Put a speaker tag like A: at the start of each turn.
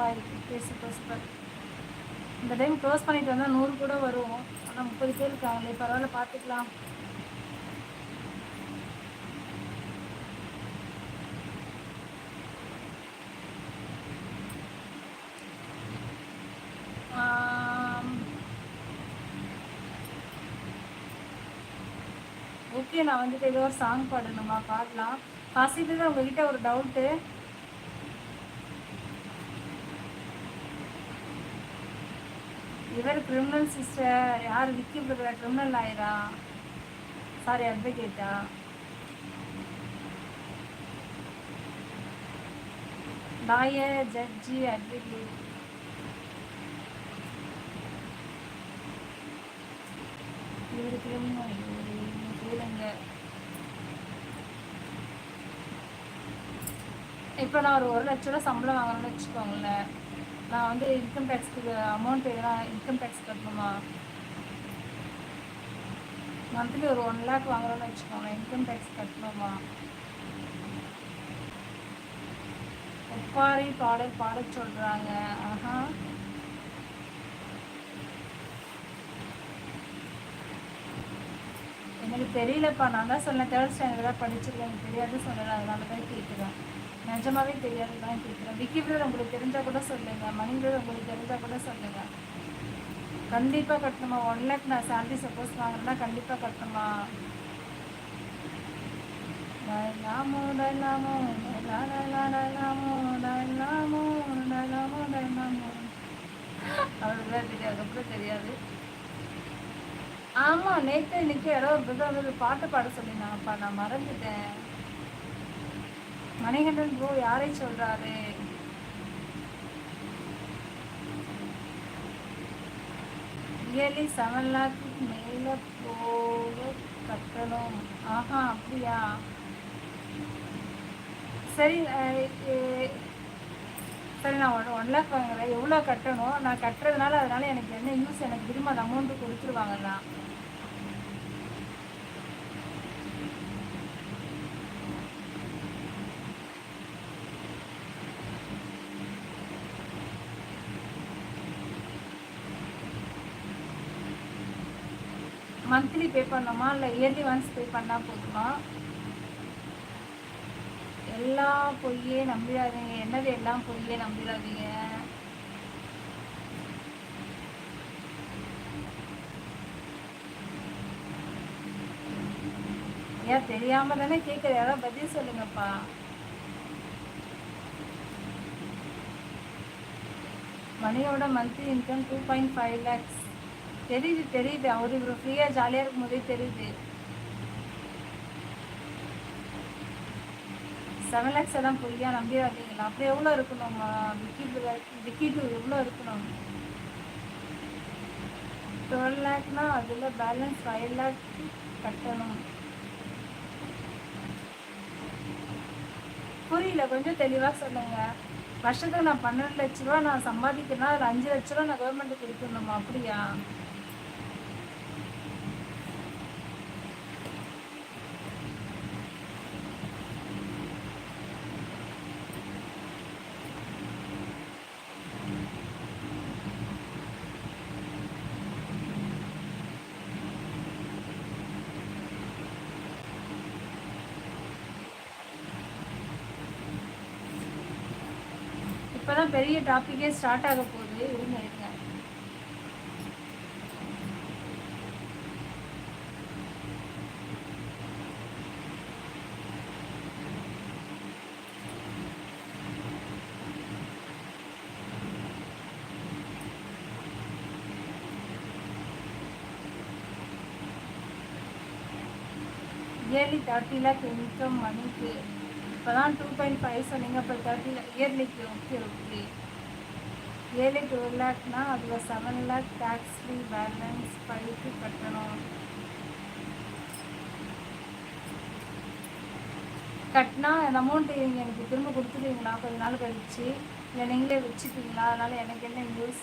A: Five super super இந்த time close பண்ணிட்டு வந்தால் நூறு கூட வரும். ஆனால் முப்பது பேர் இருக்காங்களே பரவாயில்ல பார்த்துக்கலாம் ஓகே நான் வந்துட்டு ஏதோ ஒரு சாங் பாடணுமா பாடலாம். காசிட்டு தான் உங்ககிட்ட ஒரு டவுட்டு இவர் கிரிமினல் சிஸ்டர் யார் விக்கி பிரதர் கிரிமினல் ஆயிரா சாரி அட்வொகேட்டா லாயர் ஜட்ஜி அட்வொகேட் இவர் கிரிமினல் கேளுங்க இப்போ நான் ஒரு ஒரு லட்ச ரூபா சம்பளம் வாங்கணும்னு வச்சுக்கோங்களேன். நான் வந்து இன்கம் டேக்ஸ்க்கு அமௌண்ட் எதுனா இன்கம் டேக்ஸ் கட்டணுமா? மந்த்லி ஒரு ஒன் லேக் வாங்குறோன்னு வச்சுக்கோங்களேன் இன்கம் டேக்ஸ் கட்டணுமா? ஒப்பாரி பாடல் பாட சொல்கிறாங்க ஆஹா. எனக்கு தெரியலப்பா நான் தான் சொன்னேன் தேர்ட் ஸ்டாண்டர்ட் தான் படிச்சிருக்கேன் எனக்கு தெரியாது சொன்னேன் அதனால தான் கேட்குறேன். நிஜமாவே தெரியாது தான் கேட்குறேன். விக்கி பிரதர் உங்களுக்கு தெரிஞ்சால் கூட சொல்லுங்கள் மணி பிரதர் உங்களுக்கு தெரிஞ்சால் கூட சொல்லுங்கள் கண்டிப்பாக கட்டணுமா? ஒன் லேக் நான் சேலரி சப்போஸ் வாங்குறேன்னா கண்டிப்பாக கட்டணுமா? டைலாமோ டைலாமோ அவ்வளோதான் தெரியாது அதுக்கப்புறம் தெரியாது. ஆமா நேத்து இன்னைக்கு யாரோ ஒரு பிரதர் வந்து பாட்டு பாட சொல்லியிருந்தாங்கப்பா நான் மறந்துட்டேன். மணிகண்டன் ப்ரோ யாரை சொல்றாரு? இயர்லி செவன் லேக்கு மேல போக கட்டணும். ஆஹா அப்படியா? சரி சரி நான் ஒன் ஒன் லேக் வாங்குறேன். எவ்வளோ கட்டணும்? நான் கட்டுறதுனால அதனால எனக்கு என்ன யூஸ் எனக்கு திரும்ப அந்த அமௌண்ட்டு கொடுத்துருவாங்கண்ணா. மந்த்லி பே பண்ணோமா இல்லை இயர்லி ஒன்ஸ் பே பண்ணால் போதுமா? எல்லாம் பொய்யே நம்பிடாதீங்க. என்னது எல்லாம் பொய்யே நம்பிடாதீங்க? ஏன் தெரியாம தானே கேட்குற யாராவது பதில் சொல்லுங்கப்பா. மணியோட monthly income two point five lakhs தெரியுது தெரியுது. அவரு இவர் ஃப்ரீயாக ஜாலியாக இருக்கும் போதே தெரியுது. செவன் லேக்ஸ் எல்லாம் பொய்யா நம்பிடாதீங்களா அப்படி எவ்வளோ இருக்கணும்? விக்கி விக்கி டூ எவ்வளோ இருக்கணும்? டுவெல் லேக்னா அதில் பேலன்ஸ் ஃபைவ் லேக் கட்டணும். புரியல கொஞ்சம் தெளிவாக சொல்லுங்கள் வருஷத்துக்கு நான் பன்னெண்டு லட்ச ரூபா நான் சம்பாதிக்கிறேன்னா அதில் அஞ்சு லட்ச ரூபா நான் கவர்மெண்ட்டுக்கு கொடுக்கணுமா அப்படியா? இப்போ தான் பெரிய டாப்பிக்கே ஸ்டார்ட் ஆக போகுது. இருங்க இருங்க. இயர்லி தேர்ட்டி லேக் இன்கம் மணிக்கு. இப்போ தான் டூ பாயிண்ட் ஃபைவ் சொன்னீங்க இப்போ தேர்ட்டி இயர்லிக்கு ஓகே ஓகே இயர்லி டூ லேக்னா அதில் seven lakh tax free balance ஃபைவ்க்கு கட்டணும். கட்டினா அந்த அமௌண்ட்டு நீங்கள் எனக்கு திரும்ப கொடுத்துருவீங்களா கொஞ்ச நாள் கழிச்சு இல்லை நீங்களே வச்சுப்பீங்களா? அதனால் எனக்கு என்ன யூஸ்